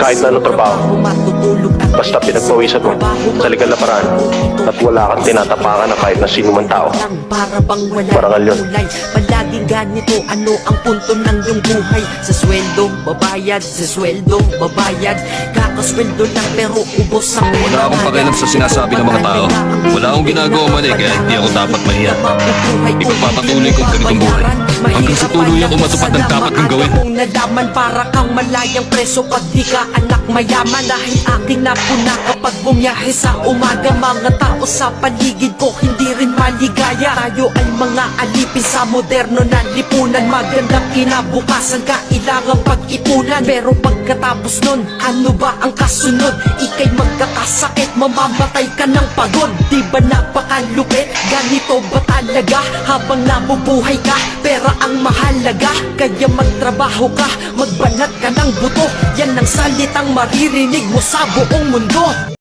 Kahit na anong trabaho, basta pinagpawisan mo sa legal na paraan at wala kang tinatapakan na kahit na sino man tao. Parangal yun. Palaging ganito ano ang punto ng iyong buhay Sa sweldo, babayad Sa sweldo, babayad Kakasweldo lang pero ubos ang Wala akong pakialam sa sinasabi ng mga tao. Wala akong ginagawa mali kaya hindi ako dapat mahiya. Ipagpapatuloy kong ganitong buhay. Hanggang sa tuluyan ko matupad ang dapat kong gawin. Kung nalaman para kang malayang preso Pag di ka anak mayaman Dahil aking napuna kapag bumiyahe sa umaga Mga tao sa paligid ko hindi rin maligaya. Tayo ay mga alipin sa moderno na lipunan. Magandang kinabukasan kailangang pag-ipunan. Pero pagkatapos nun, ano ba ang kasunod? Ika'y magkakasakit, mamamatay ka ng pagod. Di ba napakalupit? Ganito ba talaga? Habang nabubuhay ka, pera ang mahalaga. Kaya magtrabaho ka, magbanat ka ng buto. Yan ang salitang maririnig mo sa buong mundo